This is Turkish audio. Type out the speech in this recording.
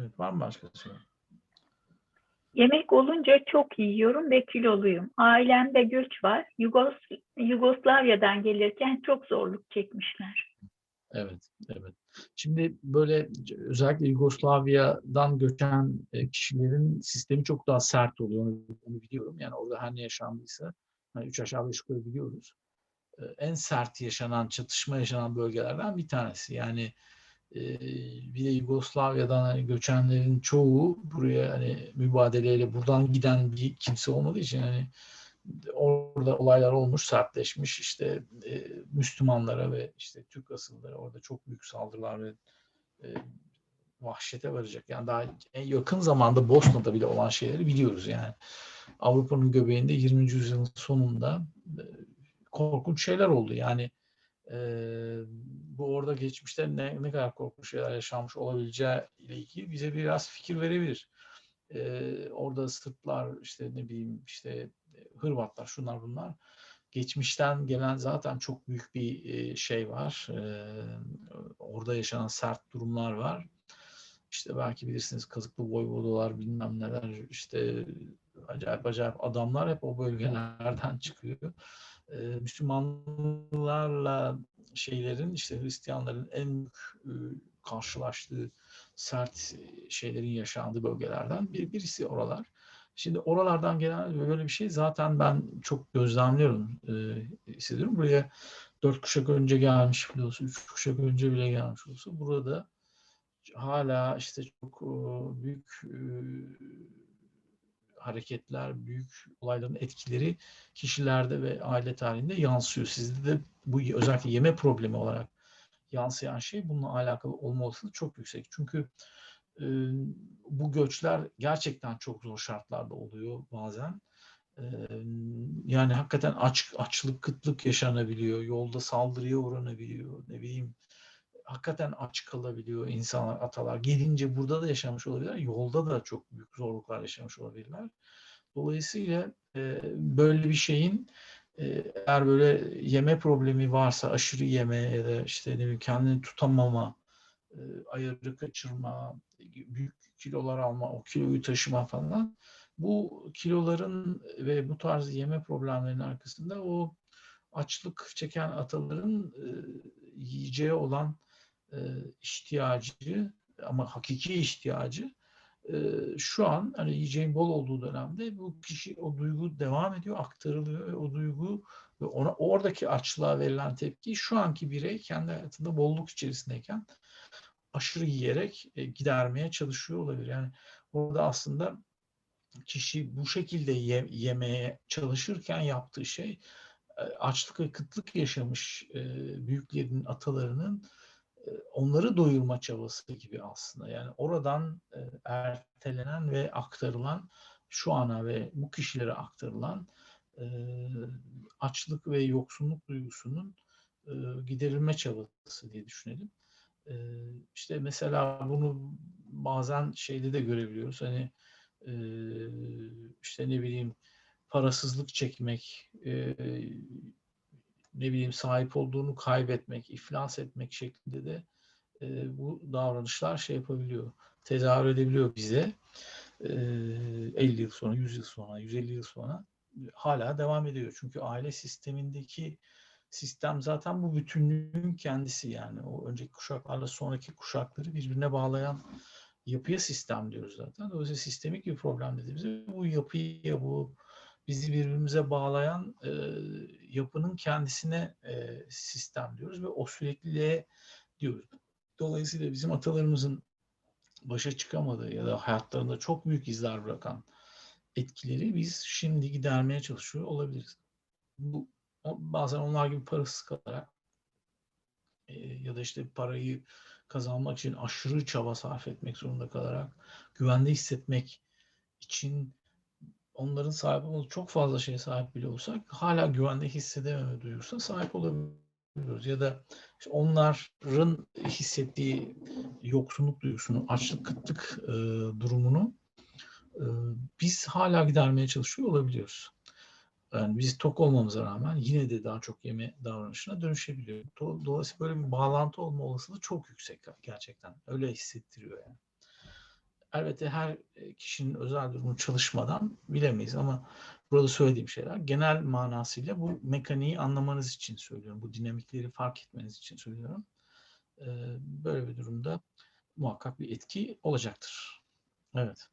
Evet, var mı başka soru? Yemek olunca çok yiyorum ve kiloluyum. Ailemde göç var. Yugos Yugoslavya'dan gelirken çok zorluk çekmişler. Evet, evet. Şimdi böyle özellikle Yugoslavya'dan göçen e, kişilerin sistemi çok daha sert oluyor. Onu, onu biliyorum. Yani orada her ne yaşandıysa hani üç aşağı beş yukarı biliyoruz. E, En sert yaşanan, çatışma yaşanan bölgelerden bir tanesi. Yani e, bir de Yugoslavya'dan hani göçenlerin çoğu buraya hani mübadeleyle buradan giden bir kimse olmadığı için hani orada olaylar olmuş, sertleşmiş işte e, Müslümanlara ve işte Türk asıllılara orada çok büyük saldırılar ve e, vahşete varacak. Yani daha en yakın zamanda Bosna'da bile olan şeyleri biliyoruz yani. Avrupa'nın göbeğinde 20. yüzyılın sonunda e, korkunç şeyler oldu. Yani e, bu orada geçmişte ne, ne kadar korkunç şeyler yaşanmış olabileceği ile ilgili bize biraz fikir verebilir. E, orada Sırplar işte ne bileyim işte Hırvatlar şunlar bunlar geçmişten gelen zaten çok büyük bir e, şey var. E, Orada yaşanan sert durumlar var. İşte belki bilirsiniz kazıklı voyvodalar bilmem neler işte acayip acayip adamlar hep o bölgelerden çıkıyor. E, Müslümanlarla şeylerin işte Hristiyanların en büyük e, karşılaştığı sert şeylerin yaşandığı bölgelerden bir, birisi oralar. Şimdi oralardan gelen böyle bir şey zaten ben çok gözlemliyorum, e, hissediyorum. Buraya dört kuşak önce gelmiş bile üç kuşak önce bile gelmiş olsa burada hala işte çok e, büyük e, hareketler, büyük olayların etkileri kişilerde ve aile tarihinde yansıyor. Sizde de bu özellikle yeme problemi olarak yansıyan şey bununla alakalı olma olasılığı çok yüksek. Çünkü e, bu göçler gerçekten çok zor şartlarda oluyor bazen. E, yani hakikaten aç açlık, kıtlık yaşanabiliyor. Yolda saldırıya uğranabiliyor. Ne bileyim hakikaten aç kalabiliyor insanlar, atalar. Gelince burada da yaşamış olabilirler. Yolda da çok büyük zorluklar yaşamış olabilirler. Dolayısıyla e, böyle bir şeyin e, eğer böyle yeme problemi varsa aşırı yeme ya da işte ne bileyim kendini tutamama, e, ayarı kaçırma, büyük kilolar alma, o kiloyu taşıma falan. Bu kiloların ve bu tarz yeme problemlerinin arkasında o açlık çeken ataların e, yiyeceğe olan e, ihtiyacı ama hakiki ihtiyacı e, şu an hani yiyeceğin bol olduğu dönemde bu kişi o duygu devam ediyor, aktarılıyor o duygu ve ona oradaki açlığa verilen tepki şu anki birey kendi hayatında bolluk içerisindeyken aşırı yiyerek e, gidermeye çalışıyor olabilir. Yani orada aslında kişi bu şekilde ye, yemeye çalışırken yaptığı şey e, açlık ve kıtlık yaşamış büyüklerin, atalarının onları doyurma çabası gibi aslında. Yani oradan e, ertelenen ve aktarılan şu ana ve bu kişilere aktarılan e, açlık ve yoksunluk duygusunun e, giderilme çabası diye düşünelim. E, işte mesela bunu bazen şeyde de görebiliyoruz. Hani e, işte ne bileyim parasızlık çekmek, e, ne bileyim sahip olduğunu kaybetmek, iflas etmek şeklinde de e, bu davranışlar şey yapabiliyor, tezahür edebiliyor bize. E, 50 yıl sonra, 100 yıl sonra, 150 yıl sonra hala devam ediyor. Çünkü aile sistemindeki sistem zaten bu bütünlüğün kendisi yani. O önceki kuşaklarla sonraki kuşakları birbirine bağlayan yapıya sistem diyoruz zaten. Dolayısıyla sistemik bir problem dediğimizde bu yapıya, bu bizi birbirimize bağlayan e, yapının kendisine e, sistem diyoruz ve o sürekliliğe diyoruz. Dolayısıyla bizim atalarımızın başa çıkamadığı ya da hayatlarında çok büyük izler bırakan etkileri biz şimdi gidermeye çalışıyor olabiliriz. Bu bazen onlar gibi parasız kalarak e, ya da işte parayı kazanmak için aşırı çaba sarf etmek zorunda kalarak güvende hissetmek için onların sahip olduğu çok fazla şeye sahip bile olsak hala güvende hissedememe duyursa sahip olabiliyoruz. Ya da işte onların hissettiği yoksunluk duygusunu, açlık, kıtlık e, durumunu e, biz hala gidermeye çalışıyor olabiliyoruz. Yani biz tok olmamıza rağmen yine de daha çok yeme davranışına dönüşebiliyor. Dolayısıyla böyle bir bağlantı olma olasılığı çok yüksek gerçekten. Öyle hissettiriyor yani. Elbette her e, kişinin özel durumu çalışmadan bilemeyiz ama burada söylediğim şeyler genel manasıyla bu mekaniği anlamanız için söylüyorum. Bu dinamikleri fark etmeniz için söylüyorum. Ee, Böyle bir durumda muhakkak bir etki olacaktır. Evet.